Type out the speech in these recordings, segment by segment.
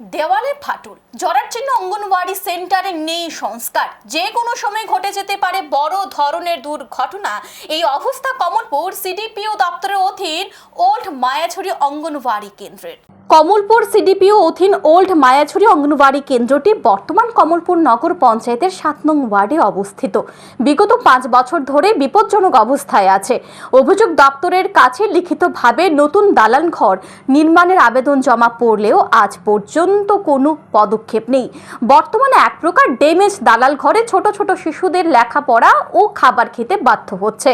দেওয়ালে ফাটল। জরার চিহ্ন অঙ্গনওয়াড়ি সেন্টারে নেই সংস্কার। যে কোনো সময় ঘটে যেতে পারে বড় ধরনের দুর্ঘটনা। এই অবস্থা কমলপুর সিডিপিও দপ্তরের অধীন ওল্ড মায়াছড়ি অঙ্গনওয়াড়ি কেন্দ্রের। কমলপুর সিডিপিও অধীন ওল্ড মায়াছড়ি অঙ্গনওয়াড়ি কেন্দ্রটি বর্তমান কমলপুর নগর পঞ্চায়েতের সাত নং ওয়ার্ডে অবস্থিত। বিগত পাঁচ বছর ধরে বিপজ্জনক অবস্থায় আছে। অভিযোগ দপ্তরের কাছে লিখিতভাবে নতুন দালান ঘর নির্মাণের আবেদন জমা পড়লেও আজ পর্যন্ত কোনো পদক্ষেপ নেই। বর্তমানে এক প্রকার ড্যামেজ দালাল ঘরে ছোট ছোট শিশুদের লেখাপড়া ও খাবার খেতে বাধ্য হচ্ছে।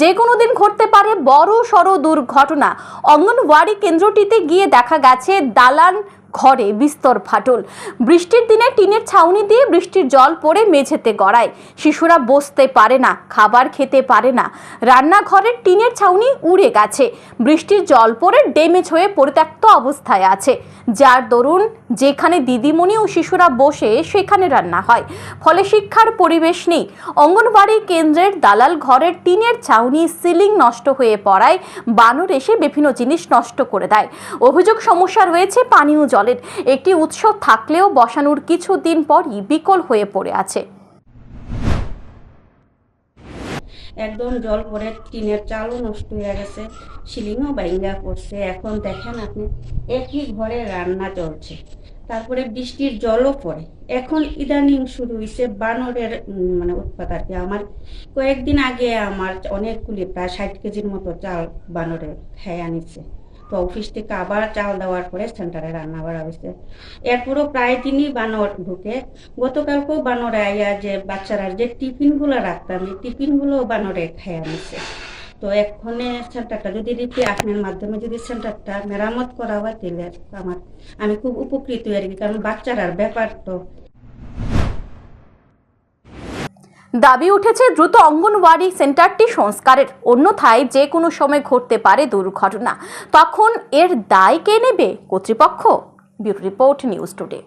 যে কোনো দিন ঘটতে পারে বড় সড় দুর্ঘটনা। অঙ্গনওয়াড়ি কেন্দ্রটিতে গিয়ে দেখা গেছে দালান ঘরে বিস্তর ফাটল। বৃষ্টির দিনে টিনের ছাউনি দিয়ে বৃষ্টির জল পড়ে মেঝেতে গড়ায়। শিশুরা বসতে পারে না, খাবার খেতে পারে না। রান্নাঘরের টিনের ছাউনি উড়ে গেছে। বৃষ্টির জল পড়ে ড্যামেজ হয়ে পরিত্যক্ত অবস্থায় আছে। যার দরুন যেখানে দিদিমণি ও শিশুরা বসে, সেখানে রান্না হয়। ফলে শিক্ষার পরিবেশ নেই। অঙ্গনবাড়ি কেন্দ্রের দালাল ঘরের টিনের ছাউনি সিলিং নষ্ট হয়ে পড়ায়। বানর এসে বিভিন্ন জিনিস নষ্ট করে দেয়। অভিযোগ সমস্যা রয়েছে পানীয় জলের একটি উৎস থাকলেও বসানোর কিছুদিন পরই বিকল হয়ে পড়ে আছে। একদম জল পরে টিনের চালও নষ্ট হয়ে গেছে, সিলিংও বাইঙ্গা পড়ছে। এখন দেখেন আপনি, একই ঘরে রান্না চলছে। তারপরে বৃষ্টির জলও পড়ে। এখন ইদানিং শুরু হয়েছে বানরের মানে উৎপাত আর কি। আমার কয়েকদিন আগে আমার অনেকগুলি প্রায় ষাট কেজির মতো চাল বানরে খেয়ে আনিছে। তো অফিস থেকে আবার চাল দেওয়ার পরে সেন্টারে রান্না করা হয়েছে। এরপরও প্রায় দিনই বানর ঢুকে। গতকালকেও বানরে আইয়া যে বাচ্চারা যে টিফিনগুলো রাখতাম, এই টিফিনগুলো বানরে খেয়ে আনিছে তো এক্ষণে সেন্টারটা যদি রিপি আপনার মাধ্যমে যদি সেন্টারটা মেরামত করা হয়, তাহলে আমার আমি খুব উপকৃত আর কি কারণ বাচ্চারার ব্যাপার তো দাবি উঠেছে দ্রুত অঙ্গনওয়াড়ি সেন্টারটি সংস্কারের। অন্যথায় যে কোনো সময় ঘটতে পারে দুর্ঘটনা। তখন এর দায় কে নেবে? কর্তৃপক্ষ। Bureau report news today.